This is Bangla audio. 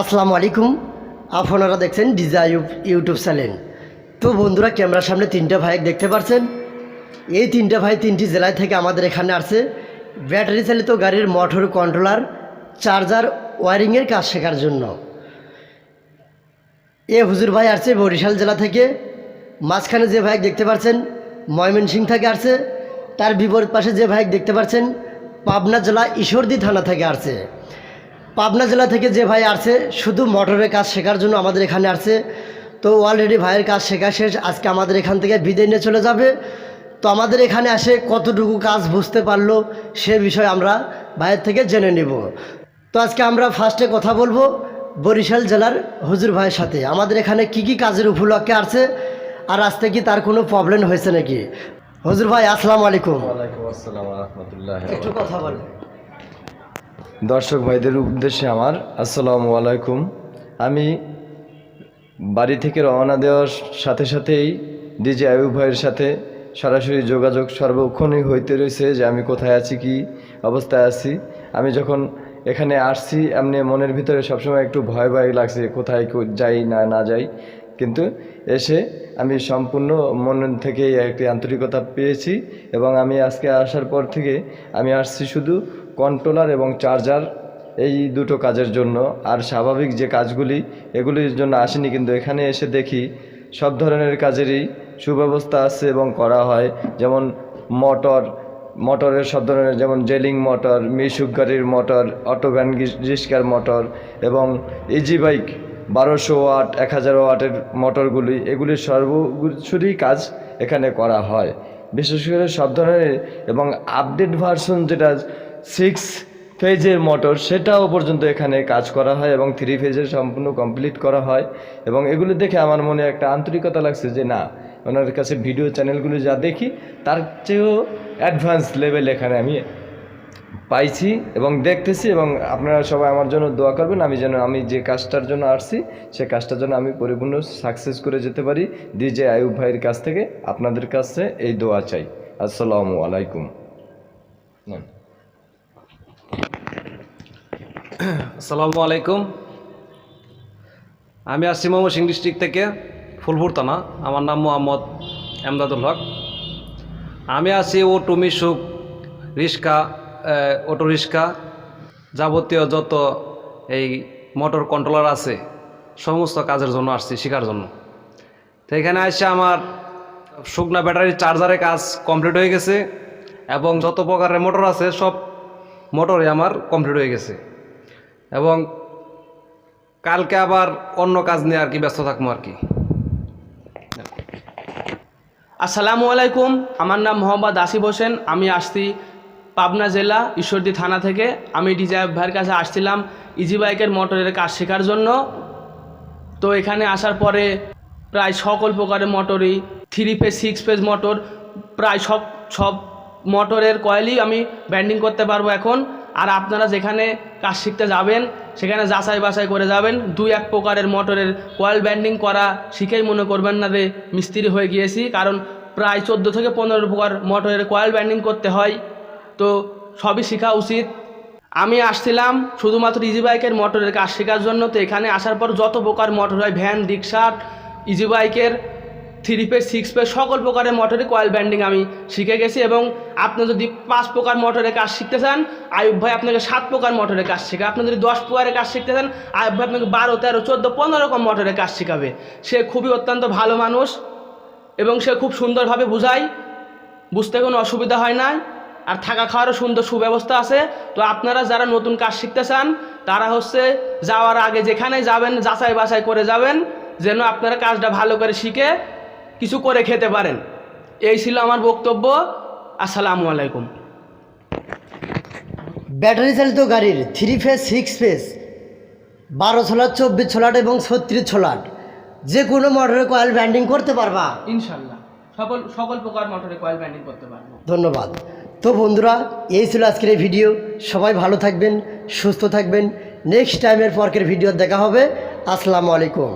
আসসালামু আলাইকুম। আপনারা দেখছেন ডিজাই ইউটিউব চ্যানেল। তো বন্ধুরা, ক্যামেরার সামনে তিনটা ভাই দেখতে পাচ্ছেন এই তিনটা ভাই তিনটি জেলায় থেকে আমাদের এখানে আসছে। ব্যাটারি চালিত গাড়ির মোটর কন্ট্রোলার চার্জার ওয়ারিংয়ের কাজ শেখার জন্য। এ হুজুর ভাই আসছে বরিশাল জেলা থেকে। মাঝখানে যে ভাই দেখতে পাচ্ছেন ময়মনসিং থেকে আসছে। তার বিপরীত পাশে যে ভাই দেখতে পাচ্ছেন পাবনা জেলা ঈশ্বরদী থানা থেকে আসছে। পাবনা জেলা থেকে যে ভাই আসছে শুধু মোটরের কাজ শেখার জন্য আমাদের এখানে আসছে। তো অলরেডি ভাইয়ের কাজ শেখা শেষ আজকে আমাদের এখান থেকে বিদায় নিয়ে চলে যাবে। তো আমাদের এখানে আসে কতটুকু কাজ বুঝতে পারল সে বিষয়ে আমরা ভাইয়ের থেকে জেনে নেব। তো আজকে আমরা ফার্স্টে কথা বলব বরিশাল জেলার হুজুর ভাইয়ের সাথে। আমাদের এখানে কি কি কাজের উপলক্ষে আসছে আর আসতে কি তার কোনো প্রবলেম হয়েছে নাকি? হুজুর ভাই আসসালামু আলাইকুম। ওয়ালাইকুম আসসালাম রহমতুল্লাহ একটু কথা বলেন। দর্শক ভাইদের উদ্দেশ্যে আমার আসসালামু আলাইকুম। আমি বাড়ি থেকে রওনা দেওয়ার সাথে সাথেই ডিজে আয়ু ভাইয়ের সাথে সরাসরি যোগাযোগ সর্বক্ষণই হইতে রয়েছে যে আমি কোথায় আছি, কি অবস্থায় আছি। আমি যখন এখানে আসছি, এমনি মনের ভিতরে সবসময় একটু ভয় ভয় লাগছে কোথায় যাই না না যাই। কিন্তু এসে আমি সম্পূর্ণ মন থেকে একটি আন্তরিকতা পেয়েছি এবং আমি আজকে আসার পর থেকে আমি আসছি শুধু কন্ট্রোলার এবং চার্জার এই দুটো কাজের জন্য। আর স্বাভাবিক যে কাজগুলি, এগুলির জন্য আসেনি, কিন্তু এখানে এসে দেখি সব ধরনের কাজেরই সুব্যবস্থা আছে এবং করা হয়। যেমন মোটর মোটরের সব ধরনের, যেমন জেলিং মোটর মিশুক গাড়ির মোটর অটোভ্যান রিস্কার মোটর এবং ইজি বাইক বারোশো ওয়াট, এক হাজার ওয়াটের মোটরগুলি এগুলির সর্বসুরই কাজ এখানে করা হয়। বিশেষ করে সব ধরনের এবং আপডেট ভার্সন যেটা সিক্স ফেজের মোটর সেটাও পর্যন্ত এখানে কাজ করা হয় এবং থ্রি ফেজের সম্পূর্ণ কমপ্লিট করা হয়। এবং এগুলো দেখে আমার মনে একটা আন্তরিকতা লাগছে যে না, ওনার কাছে ভিডিও চ্যানেলগুলো যা দেখি, তার চেয়েও অ্যাডভান্স লেভেল এখানে আমি পাইছি এবং দেখতেছি এবং আপনারা সবাই আমার জন্য দোয়া করবেন, আমি যেন, আমি যে কাজটার জন্য আসছি, সে কাজটার জন্য আমি পরিপূর্ণ সাকসেস করে যেতে পারি। ডিজে আয়ুব ভাইয়ের কাছ থেকে আপনাদের কাছে এই দোয়া চাই। আসসালামু আলাইকুম। আসসালামু আলাইকুম। আমি আসছি ময়মনসিং ডিস্ট্রিক্ট থেকে ফুলপুর থানা। আমার নাম মোহাম্মদ এমদাদুল হক। আমি আছি অটো মিশুক রিক্সা অটো রিক্সা যাবতীয় যত এই মোটর কন্ট্রোলার আছে, সমস্ত কাজের জন্য আসছি শেখার জন্য। তো এখানে আসছে আমার শুকনা ব্যাটারির চার্জারের কাজ কমপ্লিট হয়ে গেছে এবং যত প্রকারের মোটর আছে সব মোটরে আমার কমপ্লিট হয়ে গেছে। এবং কালকে আবার অন্য কাজ নিয়ে আর কি ব্যস্ত থাকব আর কি। আসসালামু আলাইকুম, আমার নাম মোহাম্মদ আসিফ হোসেন, আমি আসছি পাবনা জেলা, ঈশ্বরদী থানা থেকে। আমি ডিজাই ভাইয়ের কাছে আসছিলাম ইজি বাইকের মোটরের কাজ শেখার জন্য। তো এখানে আসার পরে প্রায় সকল প্রকারের মোটরই three phase six phase motor, প্রায় সব সব মোটরের কয়েলই আমি ব্যান্ডিং করতে পারব এখন। আর আপনারা যেখানে কাজ শিখতে যাবেন, সেখানে যাচাই বাছাই করে যাবেন। দুই এক প্রকারের মোটরের কয়েল ব্যান্ডিং করা শিখেই মনে করবেন না যে মিস্ত্রি হয়ে গিয়েছি, কারণ প্রায় চোদ্দ থেকে পনেরো প্রকার মোটরের কয়েল ব্যান্ডিং করতে হয়। তো সবই শেখা উচিত। আমি আসছিলাম শুধুমাত্র ইজি বাইকের মোটরের কাজ শেখার জন্য, তো এখানে আসার পর যত প্রকার মোটর হয় ভ্যান রিক্সা ইজি বাইকের থ্রি পেজ সিক্স পেজ সকল প্রকারের মোটরের কয়েল ব্যান্ডিং আমি শিখে গেছি এবং আপনি যদি পাঁচ প্রকার মোটরের কাজ শিখতে চান, আয়ুব ভাই আপনাকে সাত প্রকার মোটরের কাজ শেখাবে। আপনি যদি দশ প্রকারের কাজ শিখতে চান, আয়ুব ভাই আপনাকে বারো, তেরো, চোদ্দ, পনেরো রকম মোটরের কাজ শেখাবে। সে খুবই অত্যন্ত ভালো মানুষ এবং সে খুব সুন্দরভাবে বুঝায়। বুঝতে কোনো অসুবিধা হয় না আর থাকা খাওয়ারও সুন্দর সুব্যবস্থা আছে। তো আপনারা যারা নতুন কাজ শিখতে চান, তারা হচ্ছে যাওয়ার আগে যেখানে যাবেন যাচাই বাছাই করে যাবেন, যেন আপনারা কাজটা ভালো করে শিখে কিছু করে খেতে পারেন। এই ছিল আমার বক্তব্য। আসসালামু আলাইকুম। ব্যাটারি চালিত গাড়ির থ্রি ফেজ সিক্স ফেজ বারো ছোলাট চব্বিশ ছোলাট এবং ছত্রিশ ছোলাট যে কোনো মোটরে কয়েল ব্যান্ডিং করতে পারবা। ইনশাল্লাহ সকল সকল প্রকার মোটরে কয়েল ব্যান্ডিং করতে পারব। ধন্যবাদ। তো বন্ধুরা এই ছিল আজকের এই ভিডিও সবাই ভালো থাকবেন সুস্থ থাকবেন। নেক্সট টাইমের পরকের ভিডিও দেখা হবে। আসসালামু আলাইকুম।